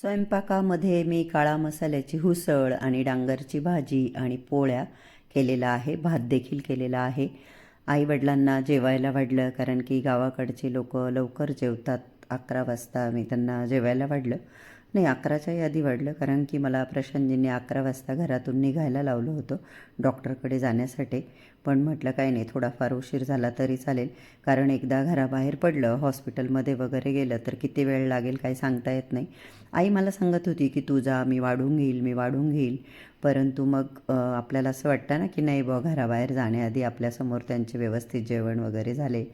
स्वयंपाकामध्ये मी काळा मसाल्याची हुसळ आणि डांगरची भाजी आणि पोळ्या केलेला आहे भात देखील केलेला आहे. आईवडिलांना जेवायला वाढलं कारण की गावाकडचे लोक लवकर जेवतात. अकरा वाजता मी त्यांना जेवायला वाढलं. नाही अकराच्याही आधी वाढलं कारण की मला प्रशांतजींनी अकरा वाजता घरातून निघायला लावलं होतं. डॉक्टरकडे जाण्यासाठी. पण म्हटलं काही नाही थोडाफार उशीर झाला तरी चालेल. कारण एकदा घराबाहेर पडलं हॉस्पिटलमध्ये वगैरे गेलं तर किती वेळ लागेल काही सांगता येत नाही. आई मला सांगत होती की तू जा मी वाढून घेईल मी वाढून घेईल. परंतु मग आपल्याला असं वाटतं ना की नाही बुवा घराबाहेर जाण्याआधी आपल्यासमोर त्यांचे व्यवस्थित जेवण वगैरे झाले.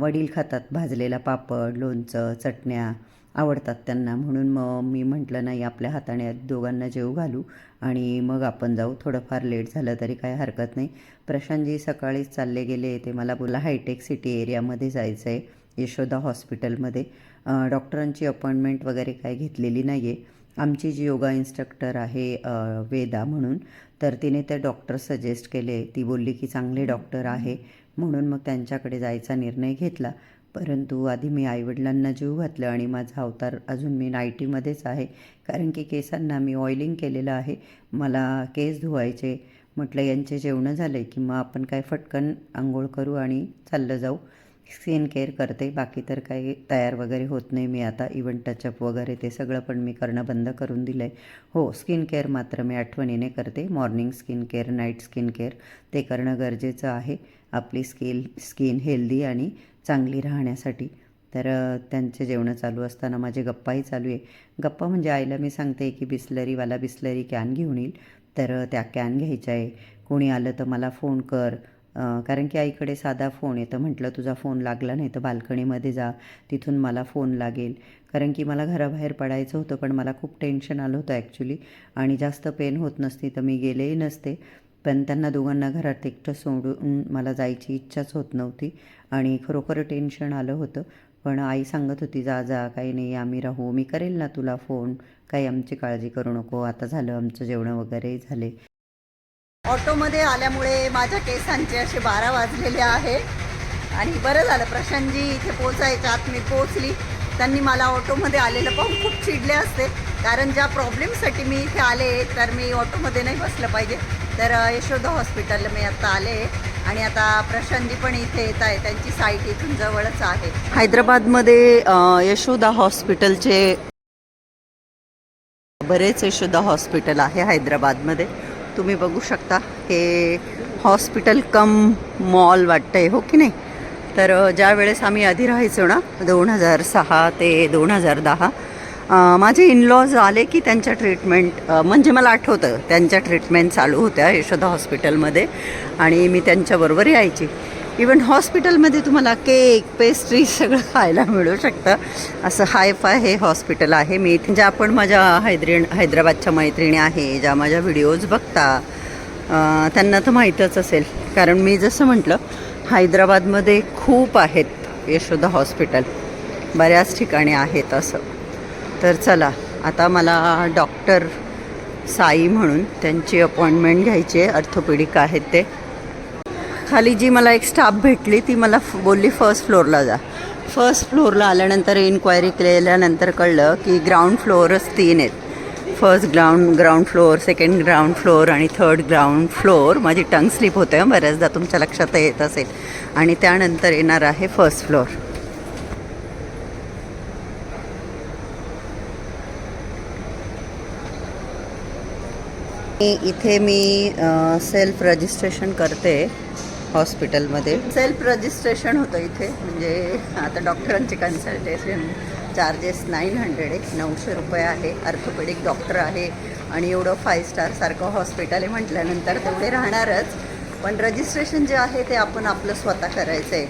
वडील खातात भाजलेला पापड लोणचं चटण्या आवडतात त्यांना. म्हणून मग मी म्हटलं नाही आपल्या हाताने दोघांना जेव घालू आणि मग आपण जाऊ. थोडंफार लेट झालं तरी काही हरकत नाही. प्रशांतजी सकाळीच चालले गेले. ते मला बोला हायटेक सिटी एरियामध्ये जायचं आहे यशोदा हॉस्पिटलमध्ये. डॉक्टरांची अपॉइंटमेंट वगैरे काय घेतलेली नाही आहे आमची जी योगा इन्स्ट्रक्टर आहे वेदा म्हणून तर तिने ते डॉक्टर सजेस्ट केले. ती बोलली की चांगले डॉक्टर आहे. म्हणून मग त्यांच्याकडे जायचा निर्णय घेतला. परंतु आधी मी आईवडिलांना जीव घातलं आणि माझा अवतार अजून मी नाईटीमध्येच आहे. कारण की केसांना मी ऑइलिंग केलेलं आहे. मला केस धुवायचे. म्हटलं यांचे जेवणं झाले की मग आपण काय फटकन आंघोळ करू आणि चाललं जाऊ. स्किन केअर करते. बाकी तर काही तयार वगैरे होत नाही. मी आता इवन टचअप वगैरे ते सगळं पण मी करणं बंद करून दिलं आहे हो स्किन केअर मात्र मी आठवणीने करते. Morning skin care night skin care ते करणं गरजेचं आहे. आपली स्किल स्किन हेल्दी आणि चांगली राहण्यासाठी. तर त्यांचे जेवणं चालू असताना माझे गप्पाही चालू आहे. गप्पा म्हणजे आईला मी सांगते की बिस्लरीवाला बिस्लरी कॅन घेऊन येईल. तर त्या कॅन घ्यायच्या आहे. कोणी आलं तर मला फोन कर. कारण की आईकडे साधा फोन आहे. तर म्हटलं तुझा फोन लागला नाही तर बाल्कनीमध्ये जा. तिथून मला फोन लागेल. कारण की मला घराबाहेर पडायचं होतं पण मला खूप टेन्शन आलं होतं ॲक्च्युली. आणि जास्त पेन होत नसती तर मी गेलेही नसते. पण त्यांना दोघांना घरात एकटं सोडून मला जायची इच्छाच होत नव्हती आणि खरोखर टेन्शन आलं होतं. पण आई सांगत होती जा जा काही नाही आम्ही राहू. मी करेल ना तुला फोन? काही आमची काळजी करू नको. आता झालं आमचं जेवणं वगैरे झाले. ऑटोमध्ये आल्यामुळे माझ्या केसांचे असे बारा वाजलेले आहे. आणि बरं झालं प्रशांतजी इथे पोचायच्या आत मी पोचली त्यांनी मला ऑटोमध्ये आलेलं पाहून खूप चिडले असते. कारण ज्या प्रॉब्लेमसाठी मी इथे आले तर मी ऑटोमध्ये नाही बसलं पाहिजे. तर यशोदा हॉस्पिटल मी आता आले आणि आता प्रशांती पण इथे येत आहे त्यांची साईट इथून जवळच आहे. हैदराबादमध्ये यशोदा हॉस्पिटलचे बरेच यशोदा हॉस्पिटल आहे हैदराबादमध्ये. तुम्ही बघू शकता हे हॉस्पिटल कम मॉल वाटतंय हो की नाही? तर ज्यावेळेस ज्या वेळेस आम्ही आधी राहायचो ना दोन हजार सहा ते दोन हजार दहा माझे इनलॉज आले की त्यांच्या ट्रीटमेंट म्हणजे मला आठवतं त्यांच्या ट्रीटमेंट चालू होत्या यशोदा हॉस्पिटलमध्ये आणि मी त्यांच्याबरोबर यायची. इवन हॉस्पिटलमध्ये तुम्हाला केक पेस्ट्री सगळं खायला मिळू शकतं. असं हाय फाय हे हॉस्पिटल आहे. मी ज्या पण माझ्या हैद्री हैदराबादच्या मैत्रिणी आहे ज्या माझ्या व्हिडिओज बघता त्यांना तर माहीतच असेल. कारण मी जसं म्हटलं हैदराबादमध्ये खूप आहेत यशोदा हॉस्पिटल बऱ्याच ठिकाणी आहेत असं. तर चला आता मला डॉक्टर साई म्हणून त्यांची अपॉइंटमेंट घ्यायची आहे अर्थोपेडिक आहेत ते. खाली जी मला एक स्टाफ भेटली ती मला बोलली फर्स्ट फ्लोअरला जा. फर्स्ट फ्लोअरला आल्यानंतर इन्क्वायरी केल्यानंतर कळलं की ग्राउंड फ्लोअरच तीन आहेत. First ground ground floor second ground floor आणि थर्ड ग्राउंड फ्लोअर माझी टंग स्लिप होते बऱ्याचदा तुमच्या लक्षात येत असेल. आणि त्यानंतर येणार आहे फर्स्ट फ्लोअर मी- इथे मी सेल्फ रजिस्ट्रेशन करते हॉस्पिटलमध्ये सेल्फ रजिस्ट्रेशन होतं इथे. म्हणजे आता डॉक्टरांचे कन्सल्टेशन चार्जेस नाईन हंड्रेड आहे नऊशे रुपये आहे. अर्थोपेडिक डॉक्टर आहे. आणि एवढं फाय स्टारसारखं हॉस्पिटल आहे म्हटल्यानंतर तेवढे राहणारच. पण रजिस्ट्रेशन जे आहे ते आपण आपलं स्वतः करायचं आहे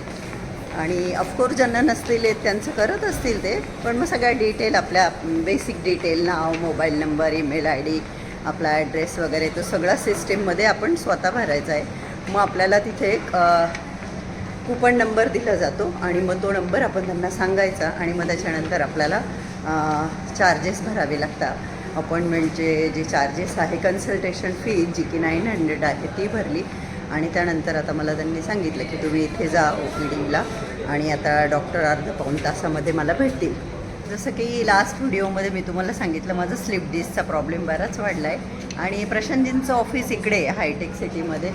आणि ऑफकोर्स ज्यांना नसतील त्यांचं करत असतील ते. पण मग सगळ्या डिटेल आपल्या basic detail now mobile number email I D आपला ॲड्रेस वगैरे तो सगळा सिस्टीममध्ये आपण स्वतः भरायचा आहे. मग आपल्याला तिथे एक कुपन नंबर दिला जातो आणि मग तो नंबर आपण त्यांना सांगायचा आणि मग त्याच्यानंतर आपल्याला चार्जेस भरावे लागतात. अपॉइंटमेंटचे जे चार्जेस आहे कन्सल्टेशन फी जी की नाईन हंड्रेड आहे ती भरली. आणि त्यानंतर आता मला त्यांनी सांगितलं की तुम्ही इथे जा ओ पी डीला आणि आता डॉक्टर अर्ध पाऊण तासामध्ये मला भेटतील. जसं की लास्ट व्हिडिओमध्ये मी तुम्हाला सांगितलं माझं स्लिप डिस्कचा प्रॉब्लेम बराच वाढला आहे आणि प्रशांतजींचं ऑफिस इकडे आहे हायटेक सिटीमध्ये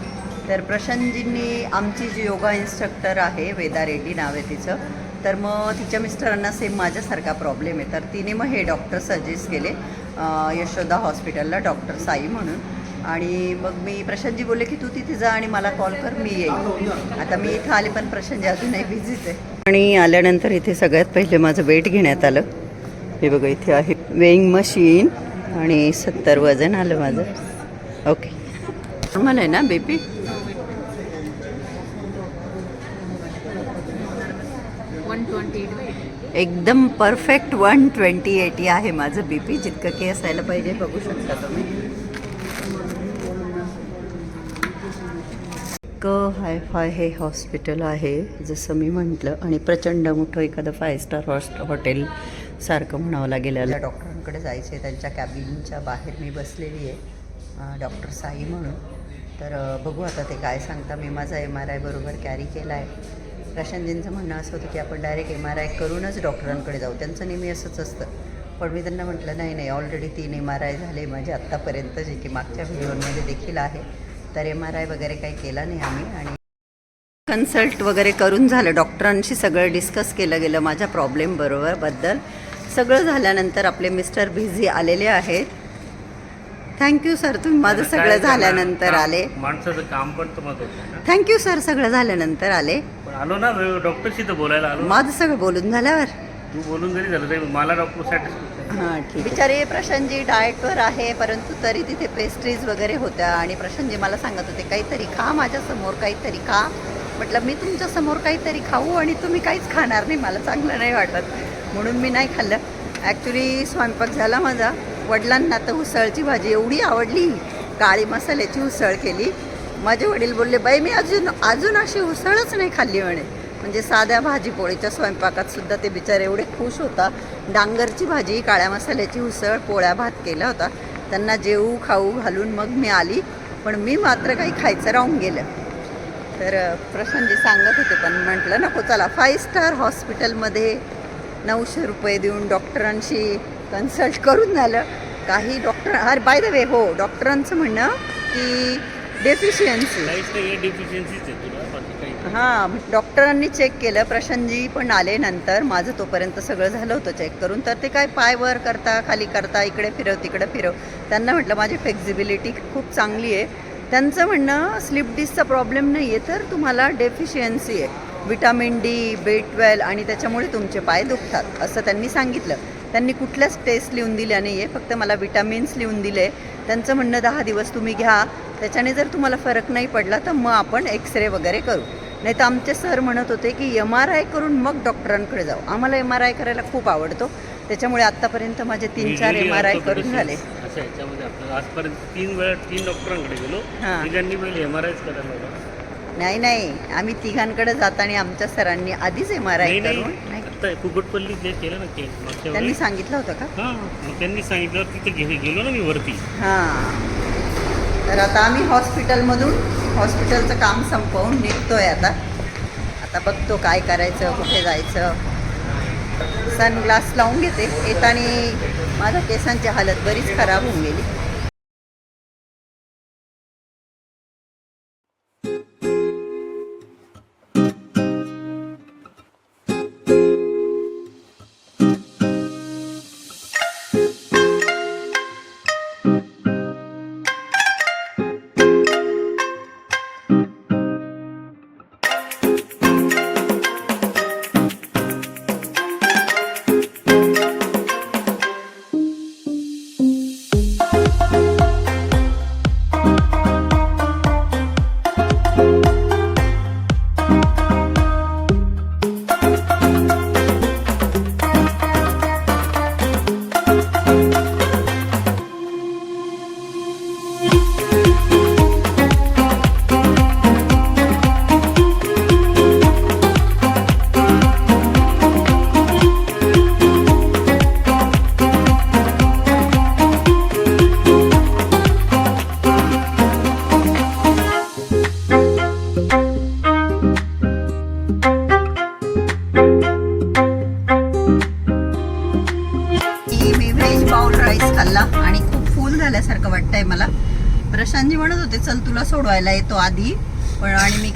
तर प्रशांतजींनी आमची जी योगा इन्स्ट्रक्टर आहे वेदा रेड्डी नाव आहे तिचं तर मग तिच्या मिस्टरांना सेम माझ्यासारखा प्रॉब्लेम आहे. तर तिने मग हे डॉक्टर सजेस्ट केले यशोदा हॉस्पिटलला डॉक्टर साई म्हणून. आणि मग मी प्रशांतजी बोलले की तू तिथे जा आणि मला कॉल कर मी येईन. आता मी इथं आले पण प्रशांतजी अजूनही बिझीच आहे. आणि आल्यानंतर इथे सगळ्यात पहिले माझं वेट घेण्यात आलं. हे बघा इथे आहे. वेईंग मशीन आणि सत्तर वजन आलं माझं. ओके नॉर्मल आहे ना बेबी? एकदम परफेक्ट वन ट्वेंटी एटी आहे माझं बी पी जितकं की असायला पाहिजे बघू शकता तुम्ही. इतकं हाय फाय हे हॉस्पिटल आहे जसं मी म्हटलं आणि प्रचंड मोठं एखादं फाय स्टार हॉस्ट हॉटेल सारखं म्हणावं लागेल डॉक्टरांकडे जायचं आहे त्यांच्या कॅबिनच्या बाहेर मी बसलेली आहे डॉक्टर साई म्हणून. तर बघू आता ते काय सांगता. मी माझा एम आर आय बरोबर कॅरी केला आहे प्रशांतजींचं म्हणणं असं होतं की आपण डायरेक्ट एम आर आय करूनच डॉक्टरांकडे जाऊ. त्यांचं नेहमी असंच असतं. पण मी त्यांना म्हटलं नाही नाही ऑलरेडी तीन एम आर आय झाले. माझे आत्तापर्यंत जे की मागच्या व्हिडिओमध्ये देखील आहे. तर एम आर आय वगैरे काही केला नाही आम्ही आणि कन्सल्ट वगैरे करून झालं. डॉक्टरांशी सगळं डिस्कस केलं गेलं माझ्या प्रॉब्लेम बरोबर बद्दल. सगळं झाल्यानंतर आपले मिस्टर बिझी आलेले आहेत. थँक्यू सर तुम्ही माझं सगळं? झाल्यानंतर आले. माणसाचं काम पण थँक्यू सर सगळं झाल्यानंतर आले. आलो ना डॉक्टरशी तर बोलायला आलो. माझं सगळं बोलून झाल्यावर? तू बोलून जरी झालं तरी मला डॉक्टर हां ठीक बिचारे प्रशांतजी डाएटवर आहे परंतु तरी तिथे पेस्ट्रीज वगैरे होत्या आणि प्रशांतजी मला सांगत होते काहीतरी खा माझ्यासमोर काहीतरी खा. म्हटलं मी तुमच्यासमोर काहीतरी खाऊ आणि तुम्ही काहीच खाणार नाही मला चांगलं नाही वाटत. म्हणून मी नाही खाल्लं. ॲक्च्युली स्वयंपाक झाला माझा. वडिलांना तर उसळची भाजी एवढी आवडली काळी मसाल्याची उसळ केली. माझे वडील बोलले बाई मी अजून अजून अशी उसळच नाही खाल्ली म्हणे. म्हणजे साध्या भाजीपोळीच्या स्वयंपाकात सुद्धा ते बिचारे एवढे खुश होता. डांगरची भाजी काळ्या मसाल्याची उसळ पोळ्या भात केला होता. त्यांना जेवू खाऊ घालून मग मी आली पण मी मात्र काही खायचं राहून गेलं. तर अ, प्रशांतजी सांगत होते पण म्हटलं नको चला फाईव्ह स्टार हॉस्पिटलमध्ये नऊशे रुपये देऊन डॉक्टरांशी कन्सल्ट करून झालं. काही डॉक्टर अरे बाय द वे हो डॉक्टरांचं म्हणणं की डेफिशियन्सी हां डॉक्टरांनी चेक केलं. प्रशांतजी पण आले नंतर. माझं तोपर्यंत सगळं झालं होतं चेक करून. तर ते काय पाय वर करता खाली करता इकडे फिरव तिकडे फिरव. त्यांना म्हटलं माझी फ्लेक्झिबिलिटी खूप चांगली आहे. त्यांचं म्हणणं स्लिप डिस्कचा प्रॉब्लेम नाही आहे तर तुम्हाला डेफिशियन्सी आहे. विटामिन डी बी ट्वेल्व आणि त्याच्यामुळे तुमचे पाय दुखतात. असं त्यांनी सांगितलं. त्यांनी कुठल्याच टेस्ट लिहून दिल्या नाही आहे फक्त मला विटामिन्स लिहून दिले. त्यांचं म्हणणं दहा दिवस तुम्ही घ्या. त्याच्याने जर तुम्हाला फरक नाही पडला तर मग आपण एक्सरे वगैरे करू. नाही तर आमचे सर म्हणत होते की एम आर आय करून मग डॉक्टरांकडे जाऊ. आम्हाला एम आर आय करायला खूप आवडतो. त्याच्यामुळे आत्तापर्यंत माझे तीन चार एम आर आय करून झाले. असं याच्यामध्ये आपल्याला आजपर्यंत तीन वेळा तीन डॉक्टरांकडे गेलो. हां. तिघांनी पहिले एम आर आयच करायला लावला. नाही नाही. आम्ही तिघांकडे जाताना आमच्या सरांनी आधीच एम आर आय नाही करून नाही नाही आता कुकटपल्ली जे केलं ना ते मागच्या त्यांनी वेळेस. सांगितलं होतं का? हां मग त्यांनी सांगितलं तिथे गेलो ना मी वरती. हां. तर आता आम्ही हॉस्पिटलमधून हॉस्पिटलचं काम संपवून निघतो आहे आता. आता बघतो काय करायचं कुठे जायचं. सनग्लास लावून घेते. येताना माझ्या केसांची हालत बरीच खराब होऊन गेली.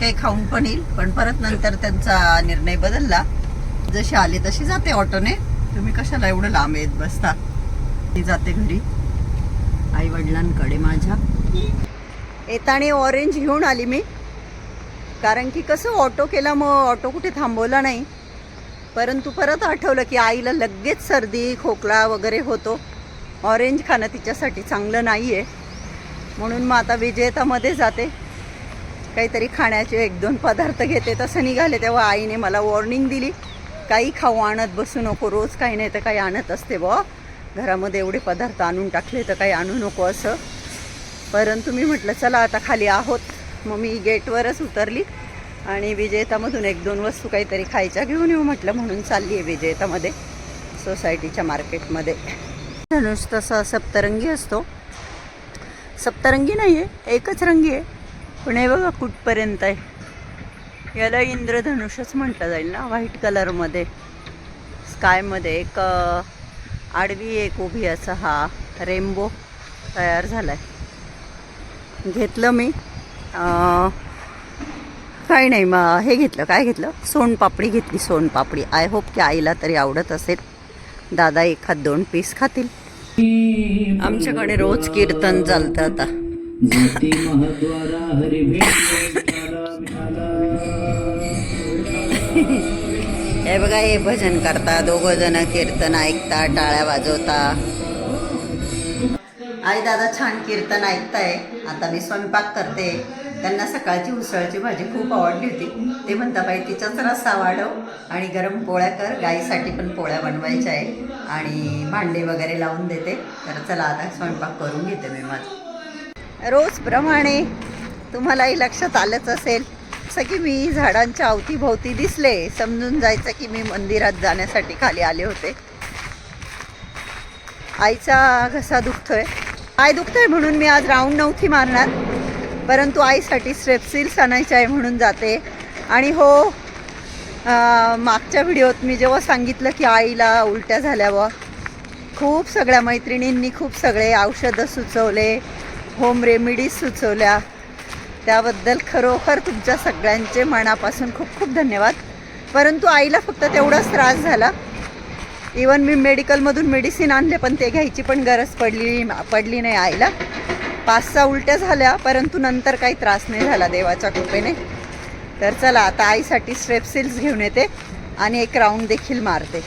काही खाऊन पण येईल. पण परत नंतर त्यांचा निर्णय बदलला. जशी आले तशी जाते ऑटोने. तुम्ही कशाला एवढं लांब येत बसता? ती जाते घरी. आई वडिलांकडे माझ्या. येताना ऑरेंज घेऊन आली मी. कारण की कसं ऑटो केला मग ऑटो कुठे थांबवला नाही. परंतु परत आठवलं की आईला लगेच सर्दी खोकला वगैरे होतो. ऑरेंज खाणं तिच्यासाठी चांगलं नाही आहे म्हणून मग आता विजेतामध्ये जाते. काहीतरी खाण्याचे एक दोन पदार्थ घेते तसं निघाले तेव्हा आईने मला वॉर्निंग दिली काही खाऊ आणत बसू नको रोज काही नाही तर काही आणत असते बुवा. घरामध्ये एवढे पदार्थ आणून टाकले तर काही आणू नको असं. परंतु मी म्हटलं चला आता खाली आहोत. मग मी गेटवरच उतरली आणि विजेतामधून एक दोन वस्तू काहीतरी खायच्या घेऊन येऊ म्हटलं म्हणून चालली आहे विजेतामध्ये सोसायटीच्या मार्केटमध्ये. धनुष तसा सप्तरंगी असतो. सप्तरंगी नाही आहे एकच रंगी आहे पण हे बघा कुठपर्यंत आहे. याला इंद्रधनुषच म्हटलं जाईल ना व्हाईट कलरमध्ये स्कायमध्ये एक आडवी एक उभी असा हा रेनबो तयार झाला आहे घेतलं मी. काही नाही मग हे घेतलं काय घेतलं? सोनपापडी घेतली सोनपापडी आय होप की आईला तरी आवडत असेल. दादा एखाद दोन पीस खातील. आमच्याकडे रोज कीर्तन चालतं आता. महद्वारा हरि हे बघा हे भजन करता दोघ जण कीर्तन ऐकता टाळ्या वाजवता. आई दादा छान कीर्तन ऐकताय. आता मी स्वयंपाक करते. त्यांना सकाळची उसळची भाजी खूप आवडली होती. ते म्हणता बाई तिचाच रस्सा वाढव आणि गरम पोळ्या कर. गाईसाठी पण पोळ्या बनवायच्या आहे आणि भांडे वगैरे लावून देते. तर चला आता स्वयंपाक करून घेते मी माझं. रोजप्रमाणे तुम्हालाही लक्षात आलंच असेल. जसं की मी झाडांच्या अवतीभोवती दिसले समजून जायचं की मी मंदिरात जाण्यासाठी खाली आले होते. आईचा घसा दुखतोय. आय दुखतोय म्हणून मी आज राऊंड नव्हती मारणार. परंतु आईसाठी स्ट्रेपसिल्स आणायचे आहे म्हणून जाते. आणि हो मागच्या व्हिडिओत मी जेव्हा सांगितलं की आईला उलट्या झाल्या खूप सगळ्या मैत्रिणींनी खूप सगळे औषधं सुचवले होम रेमेडीज सुचवल्या. त्याबद्दल खरोखर तुमच्या सगळ्यांचे मनापासून खूप खूप धन्यवाद. परंतु आईला फक्त तेवढाच त्रास झाला. इवन मी मेडिकलमधून मेडिसिन आणले पण ते घ्यायची पण गरज पडली पडली नाही आईला. पाच सहा उलट्या झाल्या परंतु नंतर काही त्रास नाही झाला देवाच्या कृपेने. तर चला आता आईसाठी स्ट्रेपसिल्स घेऊन येते आणि एक राऊंड देखील मारते.